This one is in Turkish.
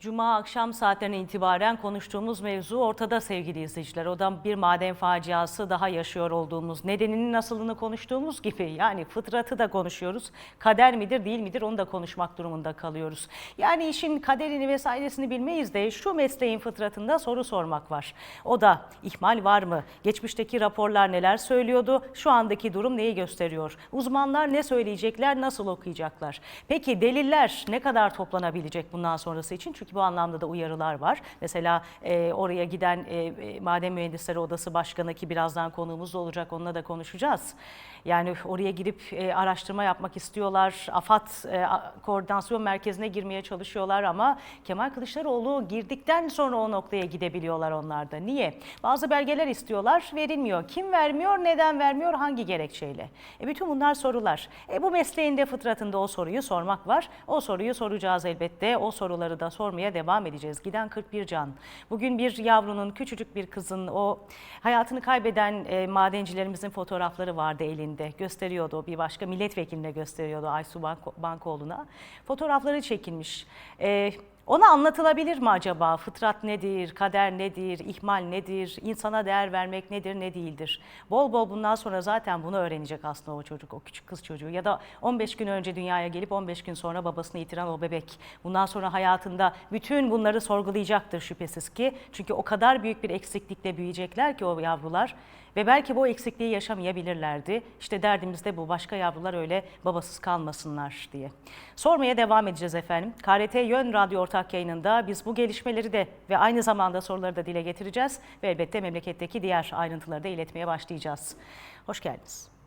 Cuma akşam saatlerine itibaren konuştuğumuz mevzu ortada sevgili izleyiciler. O da bir maden faciası daha yaşıyor olduğumuz, nedeninin nasılını konuştuğumuz gibi yani fıtratı da konuşuyoruz. Kader midir değil midir onu da konuşmak durumunda kalıyoruz. Yani işin kaderini vesairesini bilmeyiz de şu mesleğin fıtratında soru sormak var. O da ihmal var mı? Geçmişteki raporlar neler söylüyordu? Şu andaki durum neyi gösteriyor? Uzmanlar ne söyleyecekler, nasıl okuyacaklar? Peki deliller ne kadar toplanabilecek bundan sonrası için? Çünkü bu anlamda da uyarılar var. Mesela e, oraya giden e, e, Maden Mühendisleri Odası Başkanı ki birazdan konuğumuz olacak onunla da konuşacağız. Yani oraya girip e, araştırma yapmak istiyorlar. AFAD e, koordinasyon merkezine girmeye çalışıyorlar ama Kemal Kılıçdaroğlu girdikten sonra o noktaya gidebiliyorlar onlar da. Niye? Bazı belgeler istiyorlar, verilmiyor. Kim vermiyor, neden vermiyor, hangi gerekçeyle? E bütün bunlar sorular. E bu mesleğin de fıtratında o soruyu sormak var. O soruyu soracağız elbette. O soruları da sormaya devam edeceğiz. Giden 41 can. Bugün bir yavrunun, küçücük bir kızın o hayatını kaybeden e, madencilerimizin fotoğrafları vardı elinde. Gösteriyordu bir başka milletvekiline gösteriyordu Aysu Banko- Bankoğlu'na. Fotoğrafları çekilmiş. E, ona anlatılabilir mi acaba? Fıtrat nedir, kader nedir, ihmal nedir, insana değer vermek nedir, ne değildir? Bol bol bundan sonra zaten bunu öğrenecek aslında o çocuk, o küçük kız çocuğu. Ya da 15 gün önce dünyaya gelip 15 gün sonra babasını yitiren o bebek. Bundan sonra hayatında bütün bunları sorgulayacaktır şüphesiz ki. Çünkü o kadar büyük bir eksiklikle büyüyecekler ki o yavrular. Ve belki bu eksikliği yaşamayabilirlerdi. İşte derdimiz de bu. Başka yavrular öyle babasız kalmasınlar diye. Sormaya devam edeceğiz efendim. KRT Yön Radyo ortak yayınında biz bu gelişmeleri de ve aynı zamanda soruları da dile getireceğiz. Ve elbette memleketteki diğer ayrıntıları da iletmeye başlayacağız. Hoş geldiniz.